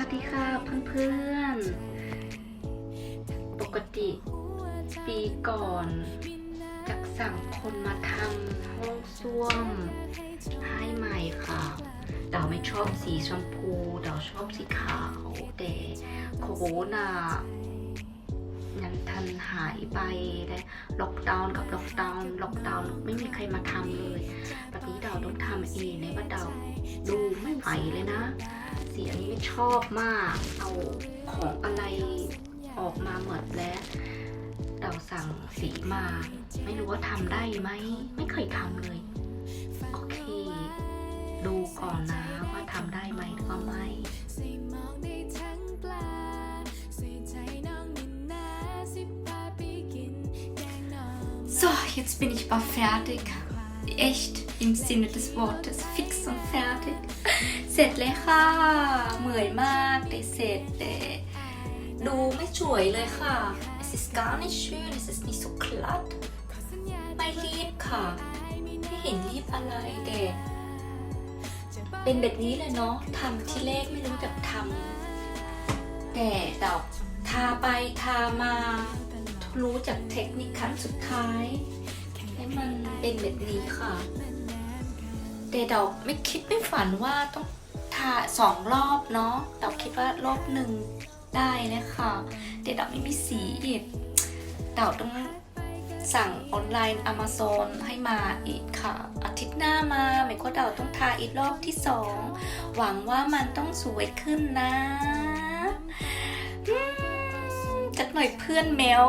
วัสดีค่ะเพื่อนๆ ปกติปีก่อนจะสั่งคนมาทำห้องส้วมให้ใหม่ค่ะดาวไม่ชอบสีชมพูดาวชอบสีขาว แต่โควิดน่ะยังทันหายไปได้ล็อกดาวน์กับล็อกดาวน์ล็อกดาวน์ไม่มีใครมาทำเลยแบบนี้ดาวต้องทำเองในว่าดาวดูไม่ไหวเลยนะ สียงไม่ชอบมาก เอาของอะไรออกมาหมดแล้ว เราสั่งสีมา ไม่รู้ว่าทำได้ไหม ไม่เคยทำเลย โอเค ดูก่อนนะว่าทำได้ไหมหรือว่าไม่ So, jetzt bin ich aber fertig. Echt im Sinne des Wortes. Fix und. เสร็จเลยค่ะ เหมื่อยมากแต่เสร็จแต่ดูไม่สวยเลยค่ะ Es ist gar nicht schön es ist nicht so glatt ไม่รีบค่ะ ไม่เห็นรีบอะไรแต่เป็นแบบนี้เลยเนาะทำที่แรกไม่รู้จักทำแต่ดอกทาไปทามา รู้จากเทคนิคขั้นสุดท้ายให้มันเป็นแบบนี้ค่ะแต่ดอกไม่คิดไม่ฝันว่าต้อง ทาสองรอบเนาะดอกคิดว่ารอบหนึ่งได้นะคะแต่ดอกไม่มีสีอีกดอกต้องสั่งออนไลน์ Amazon ให้มาอีกค่ะ อาทิตย์หน้ามาหมายก็ดาวต้องทาอีกรอบที่สองหวังว่ามันต้องสวยขึ้นนะจักหน่อยเพื่อนแมว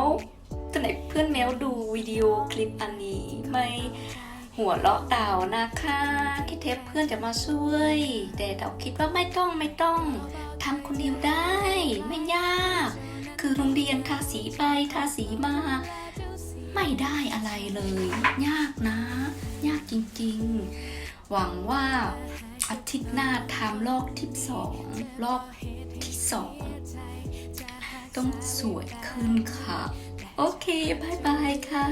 ตอนไหนเพื่อนแมวดูวิดีโอคลิปอันนี้ไม่ หัวเราะเต่านะคะคิดเทปเพื่อนจะมาช่วย แต่เต่าคิดว่าไม่ต้องไม่ต้องทำคนเดียวได้ ไม่ยาก คือโรงเรียนทาสีไปทาสีมา ไม่ได้อะไรเลย ยากนะ ยากจริงๆ หวังว่าอาทิตย์หน้าทำรอบที่สองรอบที่สองต้องสวยขึ้นค่ะ โอเคบายบายค่ะ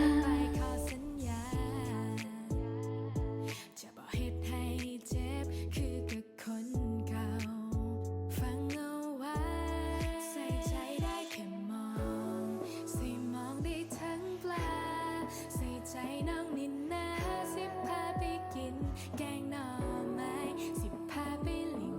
ใจน้องนินนาสิพาไปกิน แกงหน่อไม้สิพาไปลิง